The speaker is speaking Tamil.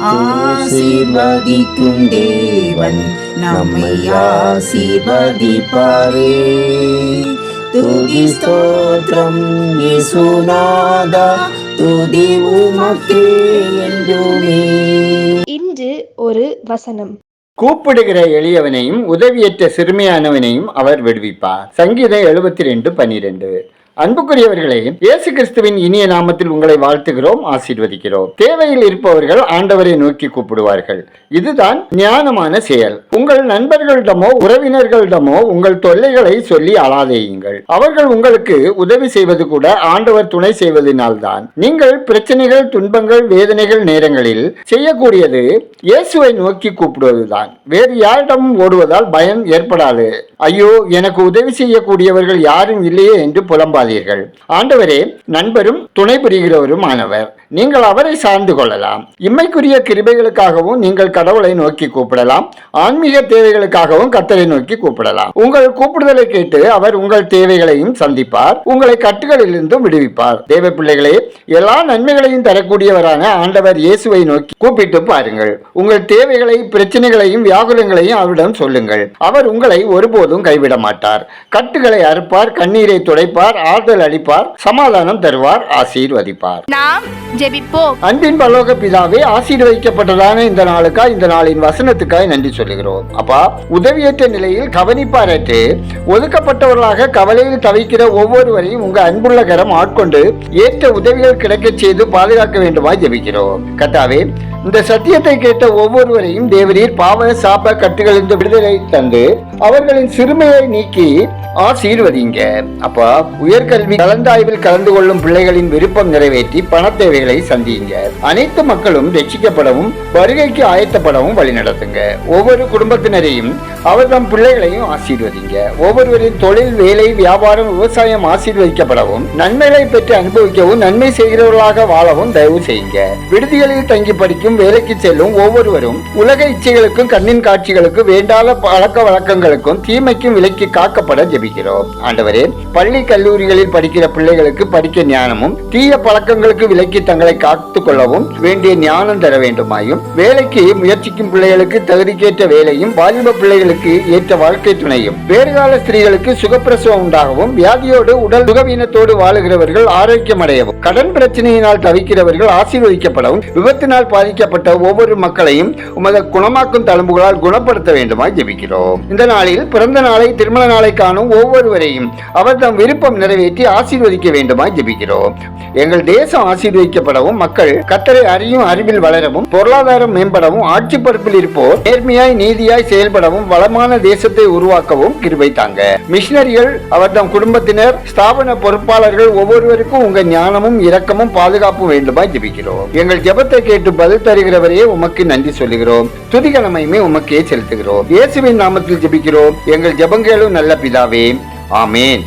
ஆசீர்வதிக்கும் தேவன் நம்மை ஆசீர்வதிப்பாரே. துதி ஸ்தோத்திரம் இயேசுநாதா துதி உமக்கே என்றுமே. இன்று ஒரு வசனம். கூப்பிடுகிற எளியவனையும் உதவியற்ற சிறுமியானவனையும் அவர் விடுவிப்பார். சங்கீதம் எழுபத்தி ரெண்டு பனிரெண்டு அன்புக்குரியவர்களே இயேசு கிறிஸ்துவின் இனிய நாமத்தில் உங்களை வாழ்த்துகிறோம் ஆசீர்வதிக்கிறோம். தேவையில் இருப்பவர்கள் ஆண்டவரை நோக்கி கூப்பிடுவார்கள். இதுதான் ஞானமான செயல். உங்கள் நண்பர்களிடமோ உறவினர்களிடமோ உங்கள் தொல்லைகளை சொல்லி அழாதேயுங்கள். அவர்கள் உங்களுக்கு உதவி செய்வது கூட ஆண்டவர் துணை செய்வதனால்தான். நீங்கள் பிரச்சனைகள் துன்பங்கள் வேதனைகள் நேரங்களில் செய்யக்கூடியது இயேசுவை நோக்கி கூப்பிடுவதுதான். வேறு யாரிடமும் ஓடுவதால் பயம் ஏற்படாது. ஐயோ எனக்கு உதவி செய்யக்கூடியவர்கள் யாரும் இல்லையே என்று புலம்பாது புலம்பாதீர்கள் ஆண்டவரே நண்பரும் துணை புரிகிறவரும் ஆனவர் நீங்கள் அவரை சார்ந்து கொள்ளலாம். இம்மைக்குரிய கிருபைகளுக்காகவும் நீங்கள் கடவுளை நோக்கி கூப்பிடலாம். ஆன்மீக தேவைகளுக்காகவும் கத்தரை நோக்கி கூப்பிடலாம். உங்கள் கூப்பிடுதலை கேட்டு அவர் உங்கள் தேவைகளையும் சந்திப்பார். உங்களை கட்டுகளிலிருந்தும் விடுவிப்பார். தேவ பிள்ளைகளே எல்லா நன்மைகளையும் தரக்கூடியவரான ஆண்டவர் இயேசுவை நோக்கி கூப்பிட்டு பாருங்கள். உங்கள் தேவைகளை பிரச்சனைகளையும் வியாகுலங்களையும் அவரிடம் சொல்லுங்கள். அவர் உங்களை ஒருபோதும் கைவிட மாட்டார் கட்டுகளை அறுப்பார் கண்ணீரை துடைப்பார் ஆறுதல் அளிப்பார் சமாதானம் தருவார் ஆசீர்வதிப்பார். நாம் ஜெபிப்போம். அன்பின் பரலோக பிதாவே ஆசீர்வதிக்கப்பட்டதான இந்த நாளுக்காய் இந்த நாளின் வசனத்துக்காய் நன்றி சொல்லுகிறோம். அப்பா உதவியற்ற நிலையில் கவனிப்பாரற்று. ஒதுக்கப்பட்டவர்களாக கவலையில் தவிக்கிற ஒவ்வொருவரையும் உங்க அன்புள்ள கரம் ஆட்கொண்டு ஏற்ற உதவிகள் கிடைக்கச் செய்து பாதுகாக்க வேண்டுமாய் ஜெபிக்கிறோம். கத்தாவே இந்த சத்தியத்தை கேட்ட ஒவ்வொருவரையும் தேவரீர் பாவ சாப கட்டுகளிலிருந்து விடுதலை தந்து அவர்களின் சிறுமையை நீக்கி ஆசீர்வதிங்க. அப்பா உயர்கல்வி கலந்தாய்வில் கலந்து கொள்ளும் பிள்ளைகளின் விருப்பம் நிறைவேற்றி பண தேவைகளை சந்தியுங்க. அனைத்து மக்களும் ரட்சிக்கப்படவும் வருகைக்கு ஆயத்தப்படவும் வழிநடத்துங்க ஒவ்வொரு குடும்பத்தினரையும் அவர் தம் பிள்ளைகளையும் ஆசீர்வதிங்க. ஒவ்வொருவரின் தொழில் வேலை வியாபாரம் விவசாயம் ஆசீர்வதிக்கப்படவும் நன்மைகளை பெற்று அனுபவிக்கவும் நன்மை செய்கிறவர்களாக வாழவும் தயவு செய்யுங்க. விடுதிகளில் தங்கி படிக்கும் வேலைக்கு செல்லும் ஒவ்வொருவரும் உலக இச்சைகளுக்கும் கண்ணின் காட்சிகளுக்கும் வேண்டாத பழக்க வழக்கங்கள் வழக்கங்களுக்கும் தீமைக்கும் விலக்கி காக்கப்பட ஜெபிக்கிறோம். ஆண்டவரே பள்ளி கல்லூரிகளில் படிக்கிற பிள்ளைகளுக்கு படிக்க ஞானமும் தீய பழக்கங்களுக்கு விலக்கி தங்களை காத்துக் கொள்ளவும் வேண்டிய ஞானம் தர வேண்டுமாயும் வேலைக்கு முயற்சிக்கும் பிள்ளைகளுக்கு தகுதிக்கேற்ற வேலையும் வாலிப பிள்ளைகளுக்கு ஏற்ற வாழ்க்கை துணையும் வேறுகால ஸ்திரீகளுக்கு சுகப்பிரசவம் உண்டாகவும் வியாதியோடு உடல் சுகவீனத்தோடு வாழுகிறவர்கள் ஆரோக்கியம் அடையவும் கடன் பிரச்சனையினால் தவிக்கிறவர்கள் ஆசீர்வதிக்கப்படவும் விபத்தினால் பாதிக்கப்பட்ட ஒவ்வொரு மக்களையும் உமது குணமாக்கும் தழும்புகளால் குணப்படுத்த வேண்டுமாய் ஜெபிக்கிறோம். இந்த நாளில் பிறந்த நாளை திருமண நாளை காணும் ஒவ்வொருவரையும் அவர் தம் விருப்பம் நிறைவேற்றி ஆசீர்வதிக்க வேண்டுமாய் ஜெபிக்கிறோம். எங்கள் தேசம் ஆசீர்வதிக்கப்படவும் மக்கள் கத்தரை அறியும் அறிவில் வளரவும் பொருளாதாரம் மேம்படவும் ஆட்சி பொறுப்பில் இருப்போர் நேர்மையாய் நீதியாய் செயல்படவும் வளமான தேசத்தை உருவாக்கவும் கிருபை தாங்க. மிஷினரிகள் அவர் தம் குடும்பத்தினர் ஸ்தாபன பொறுப்பாளர்கள் ஒவ்வொருவருக்கும் உங்கள் ஞானமும் இரக்கமும் பாதுகாப்பும் வேண்டுமாய் ஜெபிக்கிறோம். எங்கள் ஜெபத்தை கேட்டு பதில் தருகிறவரையே உமக்கு நன்றி சொல்லுகிறோம். துதிகனமையுமே உமக்கே செலுத்துகிறோம். இயேசுவின் நாமத்தில் ஜெபிக்கிறோம் எங்கள் ஜெபங்களும் நல்ல பிதாவே. ஆமேன்.